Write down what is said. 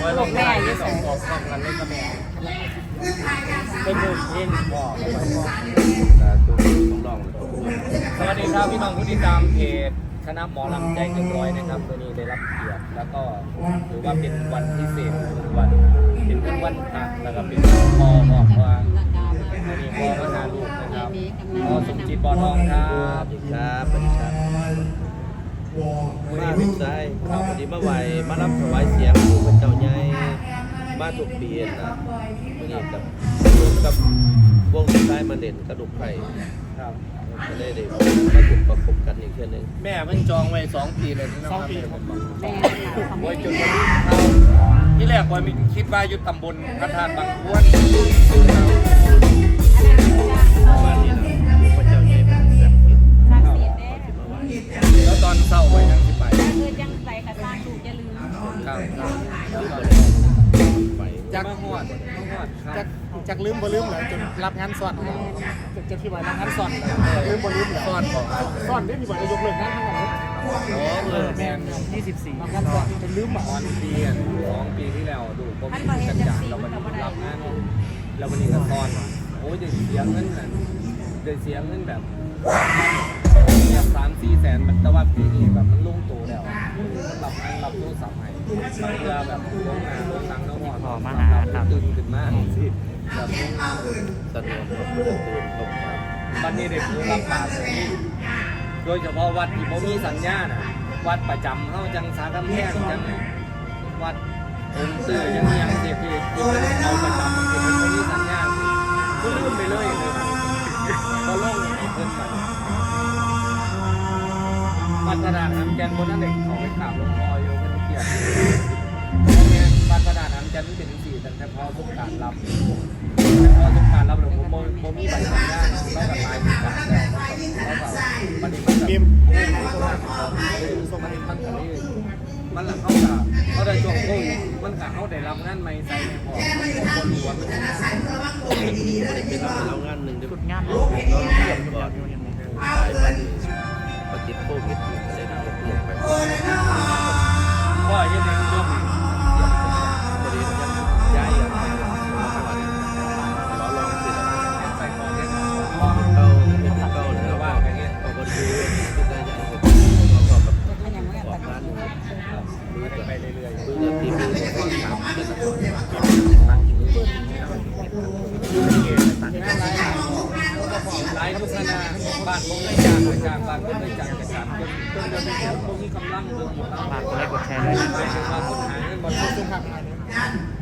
ไว้ลงแม่ยี่สองออกพร้อมกันเล่นกับแม่เป็นหนึ่งเล่นพ่อเข้าไปพ่อตาตุ้มต้องลองเลยสวัสดีครับพี่น้องผู้ติดตามเพจคณะหมอลำใจเกินร้อยนะครับวันนี้ได้รับเกียรติแล้วก็ถือว่าเป็นวันพิเศษหนึ่งวันเป็นวันพระแล้วก็เป็นพ่อบอกว่าวันนี้พ่อมาหาลูกนะครับพ่อสมจิตบอทองครับครับสวัสดีครับ มาวิกไซครับวันนี้มาไหวมารับถวายเสียงผู้เป็นเจ้าใหญ่มาทุกปีนะวันนี้กับกับวงสุดท้มาเด่นกระดูกไผ่ครับก็ได้ได้มาถูกประกบกันอีกเทื่อนึงแม่เพิ่งจองไว้สองปีเลยสองปีครับแม่ไว้จนวันนี้ที่แรกว่ามีคิดว่าอยู่ตำบลพระธาตุบางพวน อนเศร้าไว้ยังสิไปถ้าเกิดยังใส่กระซ่าถูกจะลืมครับครับแล้วตอนไปจักมาหอดมาหอดครัจากบจากลืมบ่ลืมเหรอจนรับงานสอนจะจะที่ว่ารับงานสอนจากลืมบ่ลืมเหรอซ่อนบอกครับสอนได้มีบ่ได้ยกเลิกงานทั้งหมดเลยโอ้เออแมนรับงานสอนจนลืมบ่ตอนปีอะสองปีที่แล้วดูผมจัดจัดเราไปรับงานแล้ววันนี้ก็ซ่อนโอ้ยเดี๋ยวเสียเงินน่ะเดี๋ยวเสียเงินแบบ รับงานรับโทรศัพท์ให้บางเรือแบบลงงานลงหนังแล้วหอดขอมาหาครับตื่นขึ้นมาสิแบบลงงานสะดวกกับตื่นตกมาวันนี้เด็กผู้รับบาตรเลยโดยเฉพาะวัดที่บ่มีสัญญาณอะวัดประจำเฮาจังสารกำแพงจังวัดองค์เสือยังมีอย่างเสียที่ที่เอาประจำที่มันบ่มีสัญญาณก็ลืมไปเลยเลยก็ลงให้เพิ่นไปวัดกระดาษน้ำแกนบนนั้นเด็กเขาไปกราบหลวงพ่ออยู่ สัญญาเราก็ตายทุกการแล้วเราก็มันมันบีมส่งมันมันกันนี่มันหลังเขากับเขาได้ช่วงโควิดมันกับเขาได้รับงานใหม่ใส่ในพอคนล้วนได้เป็นรับเรางานหนึ่งเดี๋ยวสุดงานเราเรียนก่อนตายไปปฏิโควิดได้ยกเลิกไป บ้านผมไม่จ้างไปจ้างบ้านผมได้จ้างไปจ้างจนจนเดือนนี้ผมมีกำลังเดือนหมดแล้วฝากกดไลค์กดแชร์ด้วยนะไปถึงมาคนหาเงินบอลสุขภาพ